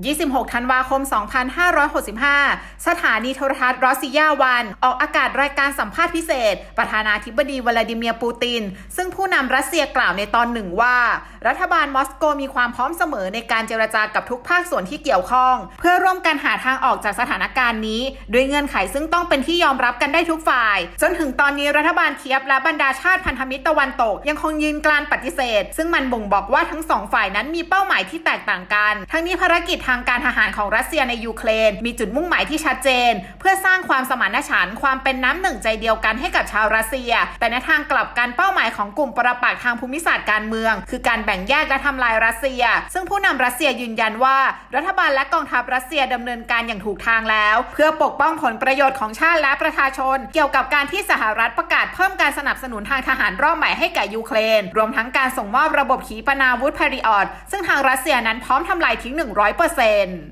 26 ธันวาคม 2565 สถานีโทรทัศน์รอสซิยาวัน ออกอากาศรายการสัมภาษณ์พิเศษ ประธานาธิบดีวลาดิเมียร์ปูติน ซึ่งผู้นำรัสเซียกล่าวในตอนหนึ่งว่า รัฐบาลมอสโกมีความพร้อมเสมอในการเจรจากับทุกภาคส่วนที่เกี่ยวข้อง เพื่อร่วมกันหาทางออกจากสถานการณ์นี้ ด้วยเงื่อนไขซึ่งต้องเป็นที่ยอมรับกันได้ทุกฝ่าย จนถึงตอนนี้รัฐบาลเคียบและบรรดาชาติพันธมิตรตะวันตก ยังคงยืนกรานปฏิเสธ ซึ่งมันบ่งบอกว่าทั้งสองฝ่ายนั้นมีเป้าหมายที่แตกต่างกัน ทั้งนี้ภารกิจทางการทหารของรัสเซียในยูเครน มีจุดมุ่งหมายที่ชัดเจน เพื่อสร้างความสมานฉันท์ความเป็นน้ำหนึ่งใจเดียวกันให้กับชาวรัสเซีย แต่ในทางกลับกันเป้าหมายของกลุ่มปรปักษ์ทางภูมิศาสตร์การเมือง คือการแบ่งแยกและทำลายรัสเซีย ซึ่งผู้นำรัสเซียยืนยันว่า รัฐบาลและกองทัพรัสเซียดำเนินการอย่างถูกทางแล้ว เพื่อปกป้องผลประโยชน์ของชาติและประชาชน เกี่ยวกับการที่สหรัฐประกาศเพิ่มการสนับสนุนทางทหารรอบใหม่ให้แก่ยูเครน รวมทั้งการส่งมอบระบบขีปนาวุธพาริออตซึ่งทางรัสเซียนั้นพร้อมทำลายทิ้ง100%เซ็นต์